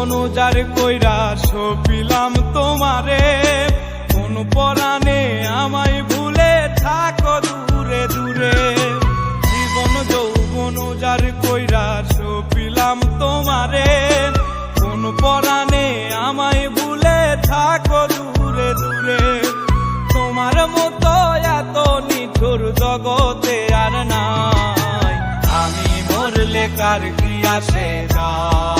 কইরা সপিলাম তোমারে। কোন পরাণে আমায় ভুলে থাকো দূরে দূরে। জীবন যৌবন যার কইরা সপিলাম তোমারে। কোন পরাণে আমায় ভুলে থাকো দূরে দূরে। তোমার মতো এত নিঠুর জগতে আর নাই। আমি মরলে কার কি আসে যায়?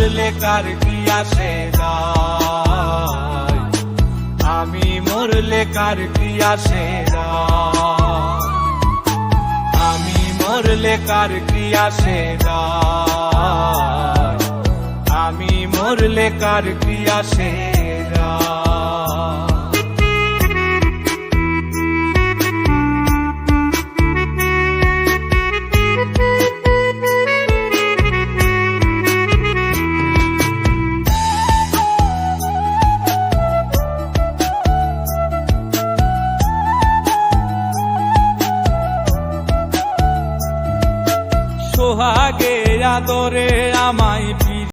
মরলে কার কি আসে আমি মরলে কার কি আসে আমি মরলে কার কি আসে আমি মরলে কার কি আসে যায়? আদরে আমায়